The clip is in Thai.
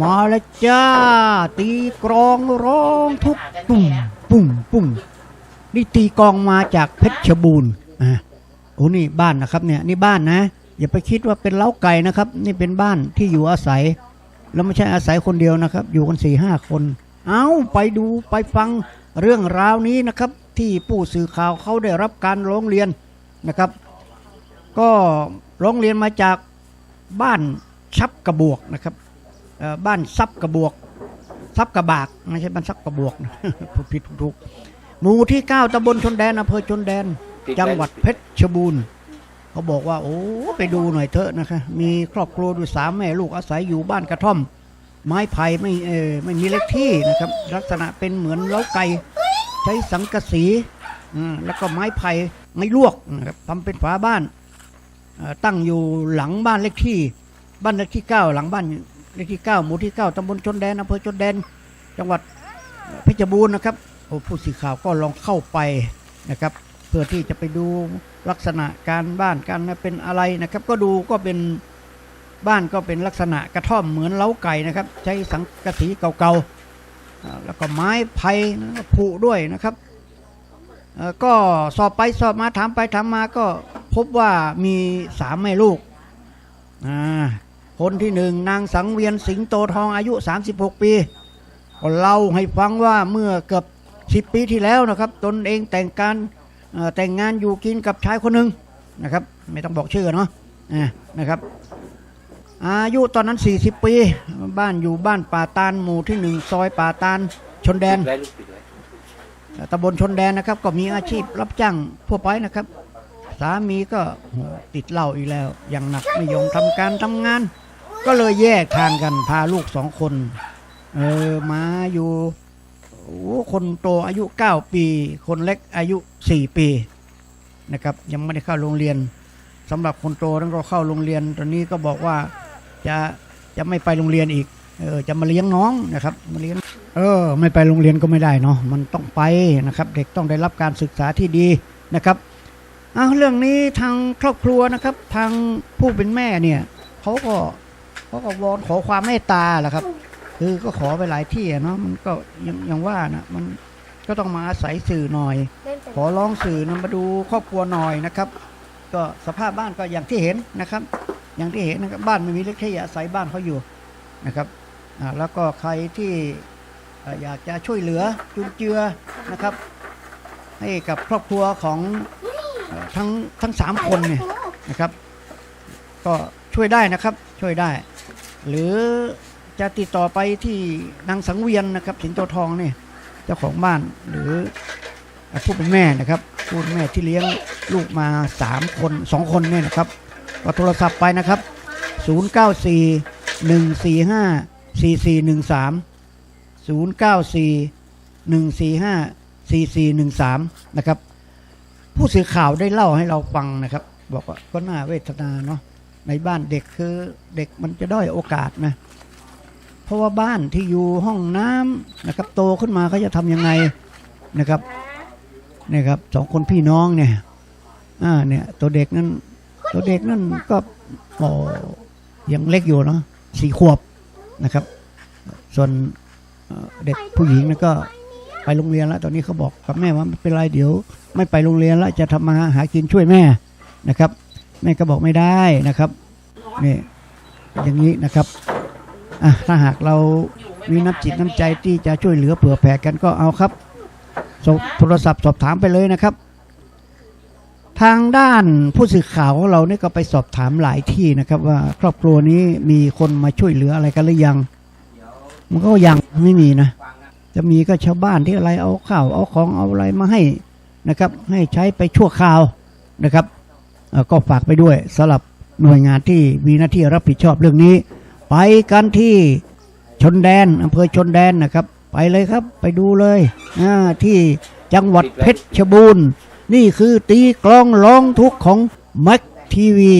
มาแล้วจ้า ตีกรองร้องทุกปุ้งปุ้งปุ้งนี่ตีกลองมาจากเพชรบูรณ์อะโอ้นี่บ้านนะครับเนี่ยนี่บ้านนะ อย่าไปคิดว่าเป็นเล้าไก่นะครับ นี่เป็นบ้านที่อยู่อาศัย แล้วไม่ใช่อาศัยคนเดียวนะครับ อยู่กันสี่ห้าคน เอาไปดูไปฟังเรื่องราวนี้นะครับ ที่ผู้สื่อข่าวเขาได้รับการร้องเรียนนะครับ ก็ร้องเรียนมาจากบ้านซับกระบวกนะครับ บ้านซับกระบวกซับกระบากไม่ใช่บ้านซับกระบวกนะพูดผิดพูดถูกหมู่ที่เก้าตำบลชนแดนอำเภอชนแดน จังหวัดเพชรบูรณ์เขาบอกว่า โอ้ไปดูหน่อยเถอะนะคะ มีครอบครัวดูสามแม่ลูกอาศัยอยู่บ้านกระท่อม ไม้ไผ่ไม่เออไม่มีเลขที่นะครับ ลักษณะเป็นเหมือนเล้าไก่ใช้สังกะสีอ่าแล้วก็ไม้ไผ่ไม่ลวกนะครับทำเป็นฝาบ้านเอ่อตั้งอยู่หลังบ้านเลขที่ บ้านเลขที่เก้าหลังบ้าน เลขที่เก้าหมู่ที่เก้าตำบลชนแดนอำเภอชนแดน จังหวัดเพชรบูรณ์นะครับโอ้ผู้สื่อข่าวก็ลองเข้าไปนะครับ เพื่อที่จะไปดูลักษณะการบ้านการเป็นอะไรนะครับ ก็ดูก็เป็นบ้านก็เป็นลักษณะกระท่อมเหมือนเล้าไก่นะครับ ใช้สังกะสีเก่าๆแล้วก็ไม้ไผ่ผุด้วยนะครับก็สอบไปสอบมาถามไปถามมาก็พบว่ามีสามแม่ลูกอ่า คนที่หนึ่งนางสังเวียนสิงโตทองอายุ 36 ปีเล่าให้ฟังว่าเมื่อเกือบสิบปีที่แล้วนะครับ ตนเองแต่งการแต่งงานอยู่กินกับชายคนหนึ่งนะครับ ไม่ต้องบอกชื่อเนาะนะครับ อายุตอนนั้น 40 ปี บ้านอยู่บ้านป่าตานหมู่ที่หนึ่งซอยป่าตานชนแดนตำบลชนแดนนะครับ ก็มีอาชีพรับจ้างทั่วไปนะครับ สามีก็ติดเหล้าอีกแล้วอย่างหนักไม่ยอมทำการทำงาน ก็เลยแยกทางกันพาลูกสองคน เออมาอยู่โอ้คนโตอายุ9ปี คนเล็กอายุ4ปีนะครับ ยังไม่ได้เข้าโรงเรียนสำหรับคนโตนั้นก็เข้าโรงเรียน ตอนนี้ก็บอกว่าจะจะไม่ไปโรงเรียนอีก เออจะมาเลี้ยงน้องนะครับมาเลี้ยงเออ ไม่ไปโรงเรียนก็ไม่ได้เนาะมันต้องไปนะครับ เด็กต้องได้รับการศึกษาที่ดีนะครับเอาเรื่องนี้ทางครอบครัวนะครับ ทางผู้เป็นแม่เนี่ยเขาก็ เขาก็วอนขอความเมตตาแหละครับ คือก็ขอไปหลายที่อะเนาะมันก็ยังยังว่านะมันก็ต้องมาอาศัยสื่อหน่อย ขอร้องสื่อนะมาดูครอบครัวหน่อยนะครับ ก็สภาพบ้านก็อย่างที่เห็นนะครับ อย่างที่เห็นนะครับบ้านไม่มีเล็กที่อาศัยบ้านเขาอยู่นะครับอ่าแล้วก็ใครที่เอ่ออยากจะช่วยเหลือจุนเจือนะครับ ให้กับครอบครัวของเอ่อทั้งทั้งสามคนเนี่ยนะครับ ก็ช่วยได้นะครับช่วยได้ หรือจะติดต่อไปที่นางสังเวียนนะครับ สิงโตทองเนี่ยเจ้าของบ้านหรือผู้เป็นแม่นะครับผู้เป็นแม่ที่เลี้ยงลูกมาสามคนสองคนเนี่ยนะครับก็โทรศัพท์ไปนะครับ 094 145 4413 094 145 4413 นะครับ ผู้สื่อข่าวได้เล่าให้เราฟังนะครับ บอกว่าก็น่าเวทนาเนาะ ในบ้านเด็กคือเด็กมันจะด้อยโอกาสนะ เพราะว่าบ้านที่อยู่ห้องน้ำนะครับ โตขึ้นมาเขาจะทำยังไงนะครับนี่ครับสองคนพี่น้องเนี่ยอ่าเนี่ย ตัวเด็กนั้นตัวเด็กนั่นก็โอ้ยังเล็กอยู่เนาะสี่ขวบนะครับ ส่วนเอ่อเด็กผู้หญิงนั่นก็ไปโรงเรียนแล้ว ตอนนี้เขาบอกกับแม่ว่าไม่เป็นไรเดี๋ยว ไม่ไปโรงเรียนแล้วจะทำมาหากินช่วยแม่นะครับ แม่ก็บอกไม่ได้นะครับนี่อย่างนี้นะครับอะถ้าหากเรามีน้ำจิตน้ำใจที่จะช่วยเหลือเผื่อแผ่กันก็เอาครับโทรศัพท์สอบถามไปเลยนะครับ ทางด้านผู้สื่อข่าวของเราเนี่ยก็ไปสอบถามหลายที่นะครับ ว่าครอบครัวนี้มีคนมาช่วยเหลืออะไรกันหรือยัง มันก็ยังไม่มีนะ จะมีก็ชาวบ้านที่อะไรเอาข้าวเอาของเอาอะไรมาให้นะครับ ให้ใช้ไปชั่วคราวนะครับ ก็ฝากไปด้วยสำหรับหน่วยงานที่มีหน้าที่รับผิดชอบเรื่องนี้ ไปกันที่ชนแดนอำเภอชนแดนนะครับ ไปเลยครับไปดูเลยที่จังหวัดเพชรบูรณ์ นี่คือตีกลองร้องทุกข์ของแม็กทีวี